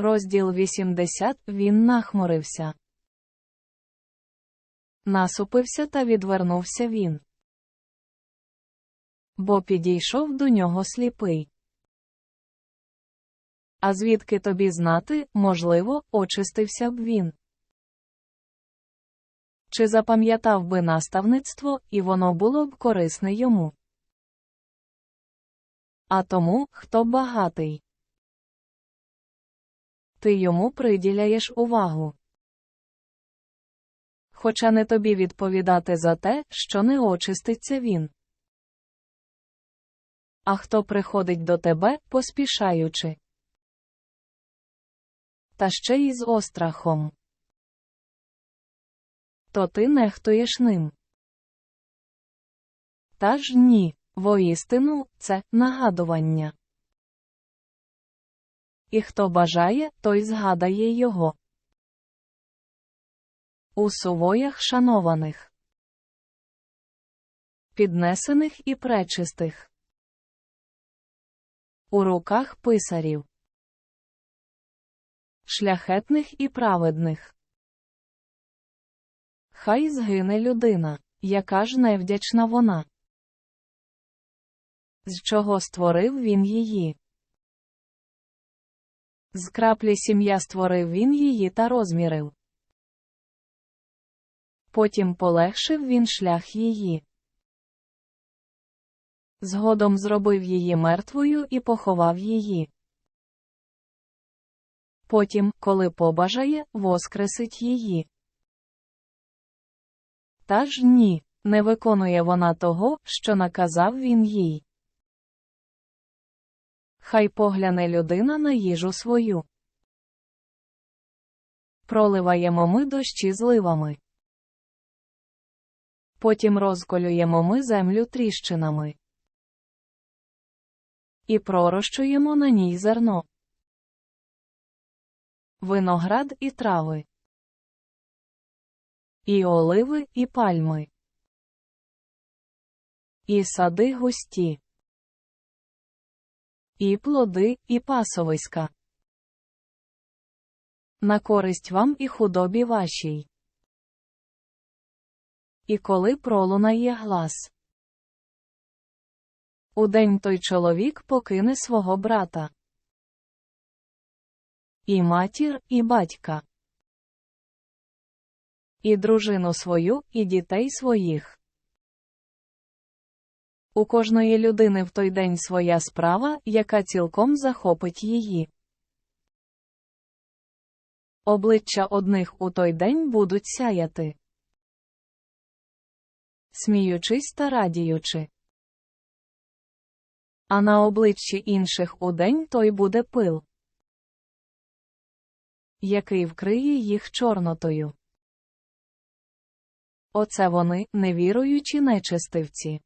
Розділ 80 Він нахмурився. Насупився та відвернувся він. Бо підійшов до нього сліпий. А звідки тобі знати, можливо, очистився б він. Чи запам'ятав би наставництво, і воно було б корисне йому? А тому, хто багатий. Ти йому приділяєш увагу. Хоча не тобі відповідати за те, що не очиститься він. А хто приходить до тебе, поспішаючи. Та ще й з острахом. То ти нехтуєш ним. Та ж ні, воістину, це нагадування. І хто бажає, той згадає його. У сувоях шанованих, піднесених і пречистих, у руках писарів, шляхетних і праведних. Хай згине людина, яка ж невдячна вона. З чого створив він її? З краплі сім'я створив він її та розмірив. Потім полегшив він шлях її. Згодом зробив її мертвою і поховав її. Потім, коли побажає, воскресить її. Та ж ні, не виконує вона того, що наказав він їй. Хай погляне людина на їжу свою. Проливаємо ми дощі зливами. Потім розколюємо ми землю тріщинами. І пророщуємо на ній зерно. Виноград і трави. І оливи, і пальми. І сади густі. І плоди, і пасовиська. На користь вам і худобі вашій. І коли пролунає глас. Удень той чоловік покине свого брата. І матір, і батька. І дружину свою, і дітей своїх. У кожної людини в той день своя справа, яка цілком захопить її. Обличчя одних у той день будуть сяяти, сміючись та радіючи. А на обличчі інших у день той буде пил, який вкриє їх чорнотою. Оце вони, невіруючі нечестивці.